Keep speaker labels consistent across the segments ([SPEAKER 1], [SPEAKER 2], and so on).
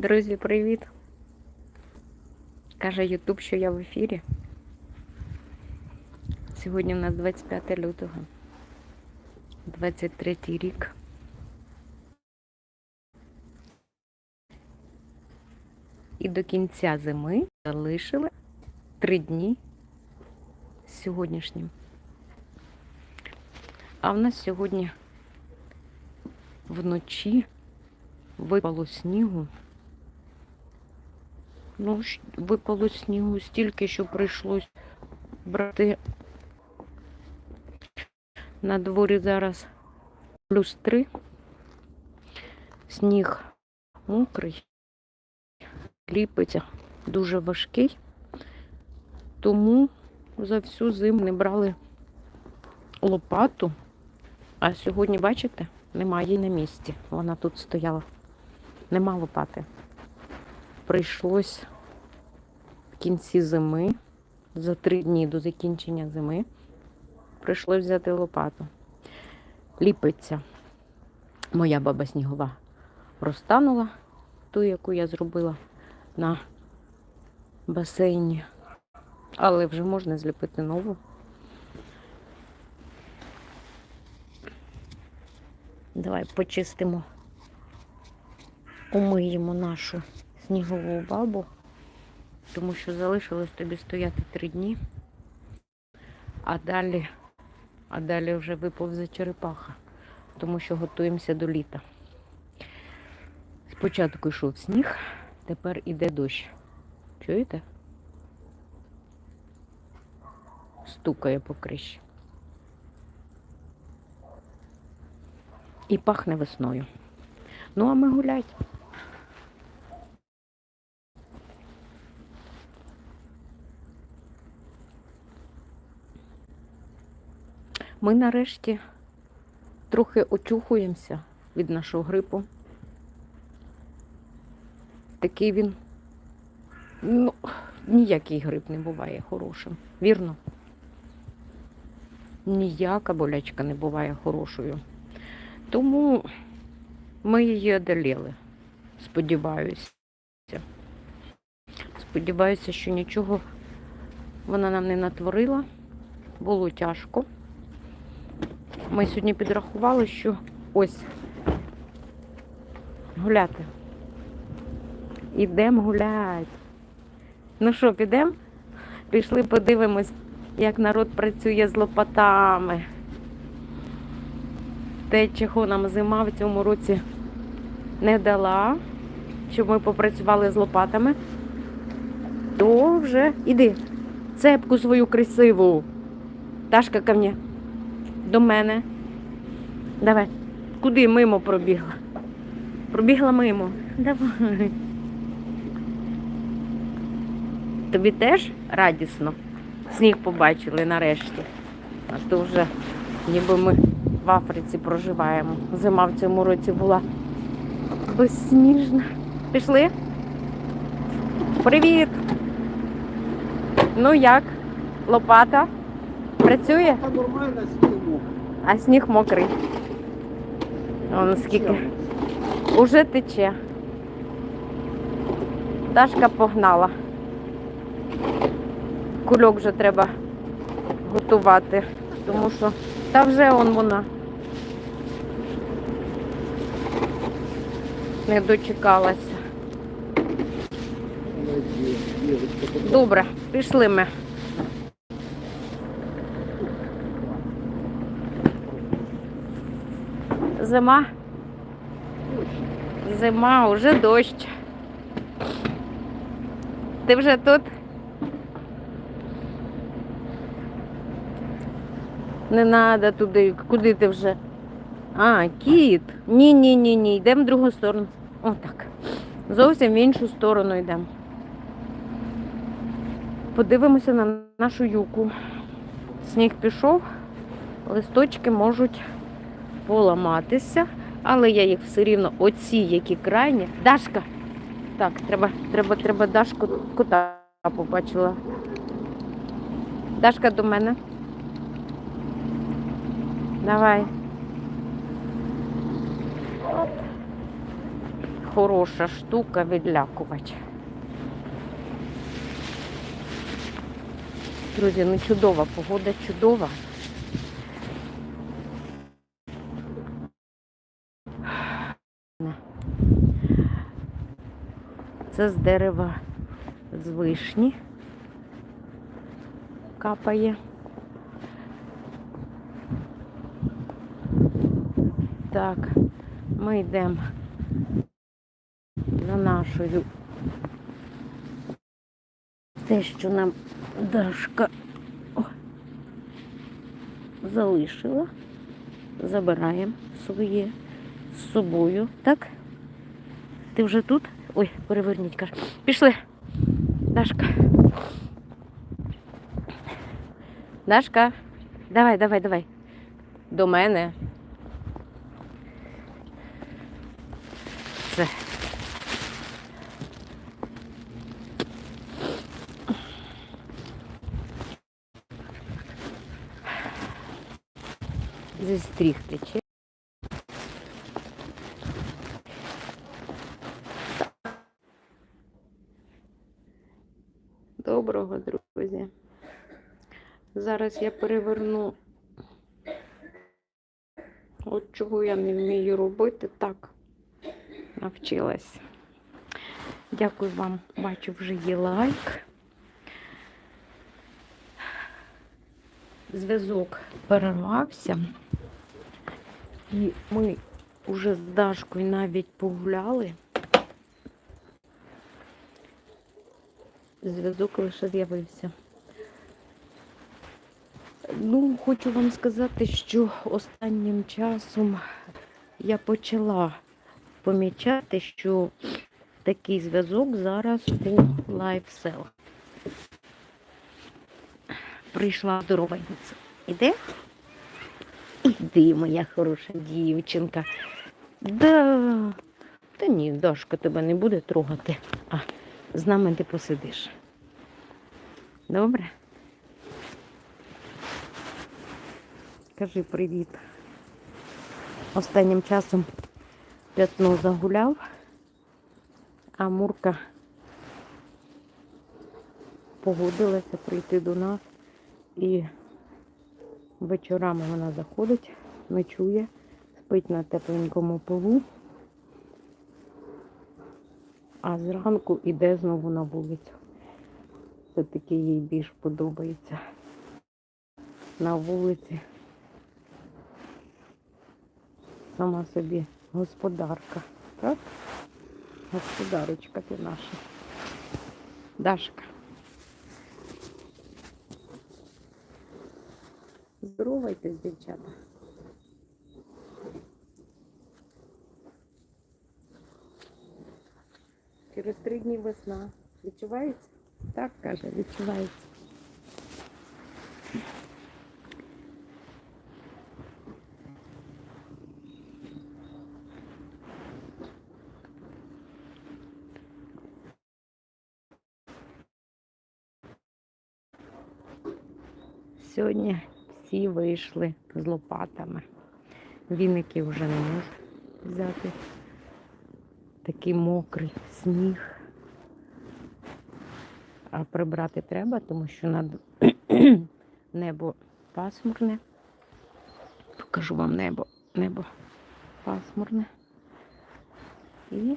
[SPEAKER 1] Друзі, привіт! Каже Ютуб, що я в ефірі. Сьогодні у нас 25 лютого, 23 рік. І до кінця зими залишили три дні з сьогоднішнім. А в нас сьогодні вночі випало снігу. Ну, випало снігу стільки, що прийшлось брати. На дворі зараз плюс три. Сніг мокрий, ліпиться, дуже важкий. Тому за всю зиму не брали лопату. А сьогодні, бачите, немає її на місці. Вона тут стояла. Нема лопати. Прийшлось в кінці зими, за три дні до закінчення зими, прийшлось взяти лопату. Ліпиться. Моя баба снігова розтанула, ту, яку я зробила на басейні. Але вже можна зліпити нову. Давай почистимо, умиємо нашу снігову бабу, тому що залишилось тобі стояти три дні, а далі, а далі вже виповзе черепаха, тому що готуємося до літа. Спочатку йшов сніг, тепер іде дощ. Чуєте? Стукає по криші. І пахне весною. Ну, а ми гулять. Ми нарешті трохи очухуємося від нашого грипу. Такий він, ну, ніякий грип не буває хорошим. Вірно? Ніяка болячка не буває хорошою. Тому ми її одоліли. Сподіваюся. Сподіваюся, що нічого вона нам не натворила. Було тяжко. Ми сьогодні підрахували, що ось гуляти. Ідемо гуляти. Ну що, підемо? Пішли подивимось, як народ працює з лопатами. Те, чого нам зима в цьому році не дала, щоб ми попрацювали з лопатами, то вже іди, цепку свою красиву. Дашка ко мне. До мене. Давай. Куди мимо пробігла? Пробігла мимо. Давай. Тобі теж радісно? Сніг побачили нарешті. А то вже ніби ми в Африці проживаємо. Зима в цьому році була безсніжна. Пішли? Привіт! Ну як? Лопата? Працює?
[SPEAKER 2] А нормально.
[SPEAKER 1] А сніг мокрий. Вон скільки. Уже тече. Дашка погнала. Кульок вже треба готувати, тому що та вже он вона. Не дочекалася. Добре, пішли ми. Зима. Зима, уже дощ. Ти вже тут? Не треба туди. Куди ти вже? А, кіт. Ні, ні, ні, ні. Йдемо в другу сторону. Отак. Зовсім в іншу сторону йдемо. Подивимося на нашу юку. Сніг пішов, листочки можуть поламатися, але я їх все рівно, оці, які крайні. Дашка! Так, треба, треба, треба Дашку кота побачила. Дашка до мене. Давай. Хороша штука відлякувач. Друзі, ну чудова погода, чудова. Це з дерева з вишні капає. Так, ми йдемо за нашою те, що нам Дашка залишила. Забираємо своє з собою. Так? Ти вже тут? Ой, переверніть, каже. Пішли. Дашка. Дашка. Давай, давай, давай. До мене. Все. Зістрігти чи? Доброго, друзі. Зараз я переверну. От чого я не вмію робити, так навчилась. Дякую вам. Бачу, вже є лайк. Зв'язок перервався. І ми вже з Дашкою навіть погуляли. Зв'язок лише з'явився. Ну, хочу вам сказати, що останнім часом я почала помічати, що такий зв'язок зараз у LiveSell. Прийшла здоровенця. Іде? Іди, моя хороша дівчинка. Да. Та ні, Дашка тебе не буде трогати. А з нами ти посидиш. Добре? Кажи привіт. Останнім часом п'ятно загуляв, а Мурка погодилася прийти до нас і вечорами вона заходить, ночує, спить на тепленькому полу, а зранку іде знову на вулицю. Все-таки їй більш подобається на вулиці. Сама собі господарка, так? Господарочка ти наша. Дашка. Здоровайтесь, дівчата. Через три дні весна. Відчувається? Так, каже, відчувається. Сьогодні всі вийшли з лопатами. Віники вже не можуть взяти. Такий мокрий сніг. А прибрати треба, тому що над небо пасмурне. Покажу вам небо. Небо пасмурне. І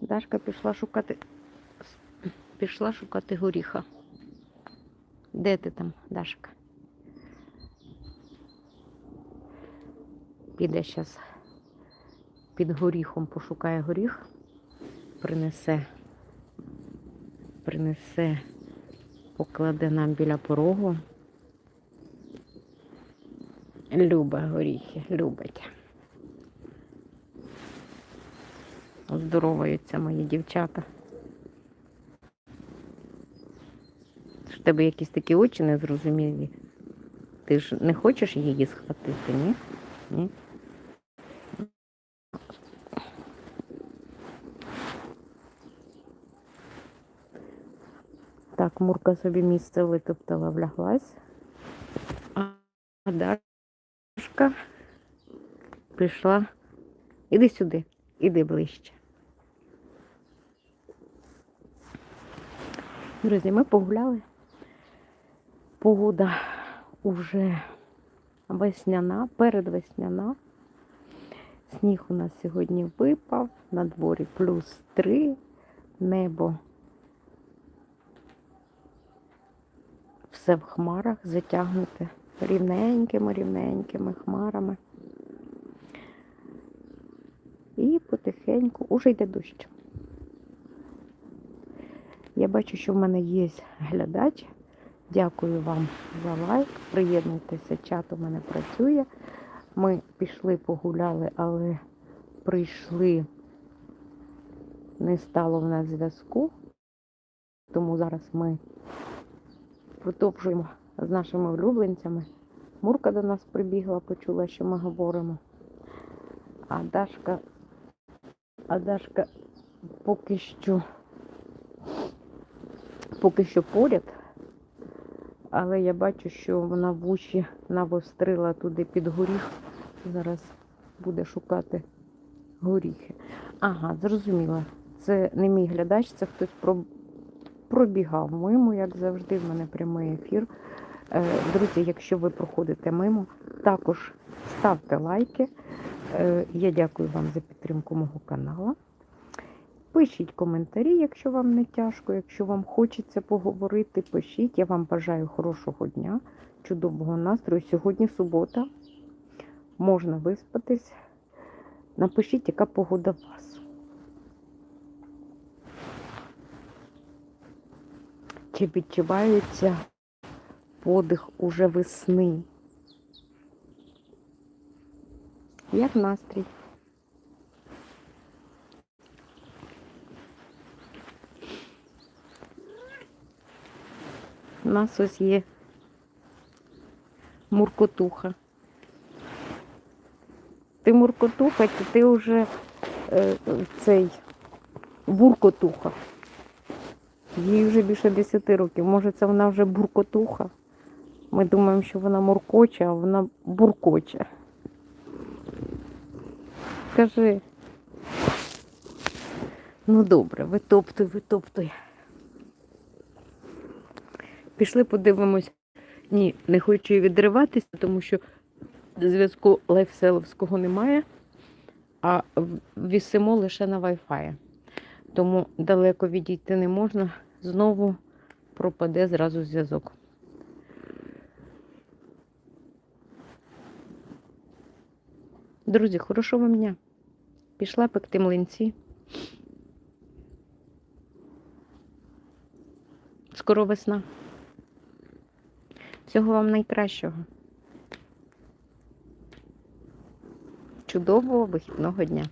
[SPEAKER 1] Дашка пішла шукати пішла шукати горіха. Де ти там, Дашка? Піде зараз під горіхом, пошукає горіх, принесе, принесе, покладе нам біля порогу. Любить горіхи, любить. Оздоровуються мої дівчата. В тебе якісь такі очі незрозумілі. Ти ж не хочеш її схватити, ні? Ні? Так, Мурка собі місце витоптала, вляглась. А Дашка прийшла. Іди сюди. Іди ближче. Друзі, ми погуляли. Погода уже весняна, передвесняна. Сніг у нас сьогодні випав, на дворі плюс 3, небо все в хмарах затягнуте рівненькими, рівненькими хмарами. І потихеньку уже йде дощ. Я бачу, що в мене є глядач. Дякую вам за лайк. Приєднуйтеся, чат у мене працює. Ми пішли, погуляли, але прийшли, не стало в нас зв'язку. Тому зараз ми продовжуємо з нашими улюбленцями. Мурка до нас прибігла, почула, що ми говоримо. А Дашка, а Дашка поки що, поки що поряд, але я бачу, що вона в уші навострила туди під горіх. Зараз буде шукати горіхи. Ага, зрозуміла. Це не мій глядач, це хтось. Пробігав мимо, як завжди, в мене прямий ефір. Е, Друзі, якщо ви проходите мимо, також ставте лайки. Е, Я дякую вам за підтримку мого каналу. Пишіть коментарі, якщо вам не тяжко, якщо вам хочеться поговорити, пишіть. Я вам бажаю хорошого дня, чудового настрою. Сьогодні субота, можна виспатись. Напишіть, яка погода у вас. Чи відчувається подих уже весни? Як настрій? У нас ось є муркотуха. Ти муркотуха, чи ти вже е, цей буркотуха? Їй вже більше 10 років. Може, це вона вже буркотуха. Ми думаємо, що вона муркоче, а вона буркоче. Скажи. Ну добре, витоптуй, витоптуй. Пішли, подивимось. Ні, не хочу і відриватися, тому що зв'язку лайфселовського немає, а вісимо лише на Wi-Fi. Тому далеко відійти не можна. Знову пропаде зразу зв'язок. Друзі, хорошого дня. Пішла пекти млинці. Скоро весна. Всього вам найкращого. Чудового вихідного дня.